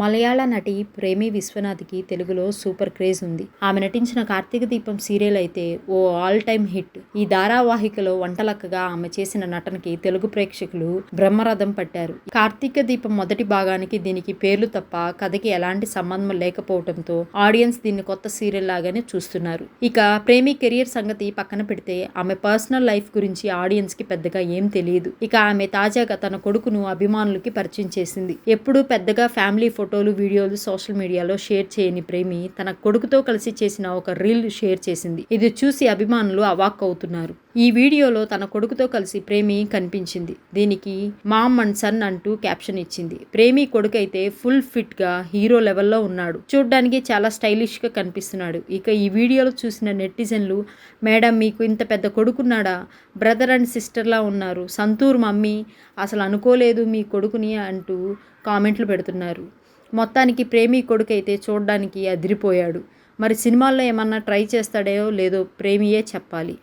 మలయాళ నటి ప్రేమి విశ్వనాథ్కి తెలుగులో సూపర్ క్రేజ్ ఉంది. ఆమె నటించిన కార్తీక దీపం సీరియల్ అయితే ఓ ఆల్ టైమ్ హిట్. ఈ ధారావాహికలో వంటలక్కగా ఆమె చేసిన నటనకి తెలుగు ప్రేక్షకులు బ్రహ్మరథం పట్టారు. కార్తీక దీపం మొదటి భాగానికి దీనికి పేర్లు తప్ప కథకి ఎలాంటి సంబంధం లేకపోవడంతో ఆడియన్స్ దీన్ని కొత్త సీరియల్ లాగానే చూస్తున్నారు. ఇక ప్రేమి కెరియర్ సంగతి పక్కన పెడితే ఆమె పర్సనల్ లైఫ్ గురించి ఆడియన్స్కి పెద్దగా ఏం తెలియదు. ఇక ఆమె తాజాగా తన కొడుకును అభిమానులకి పరిచయం చేసింది. ఎప్పుడూ పెద్దగా ఫ్యామిలీ ఫోటోలు వీడియోలు సోషల్ మీడియాలో షేర్ చేయని ప్రేమి తన కొడుకుతో కలిసి చేసిన ఒక రీల్ షేర్ చేసింది. ఇది చూసి అభిమానులు అవాక్ అవుతున్నారు ఈ వీడియోలో తన కొడుకుతో కలిసి ప్రేమి కనిపించింది. దీనికి మామ్ అండ్ సన్ అంటూ క్యాప్షన్ ఇచ్చింది. ప్రేమి కొడుకు అయితే ఫుల్ ఫిట్గా హీరో లెవెల్లో ఉన్నాడు. చూడ్డానికి చాలా స్టైలిష్గా కనిపిస్తున్నాడు. ఇక ఈ వీడియోలో చూసిన నెటిజన్లు మేడం మీకు ఇంత పెద్ద కొడుకున్నాడా? బ్రదర్ అండ్ సిస్టర్లా ఉన్నారు. సంతూర్ మమ్మీ అసలు అనుకోలేదు మీ కొడుకుని అంటూ కామెంట్లు పెడుతున్నారు. మొత్తానికి ప్రేమి కొడుకు అయితే చూడడానికి అదిరిపోయాడు. మరి సినిమాల్లో ఏమన్నా ట్రై చేస్తాడో లేదో ప్రేమియే చెప్పాలి.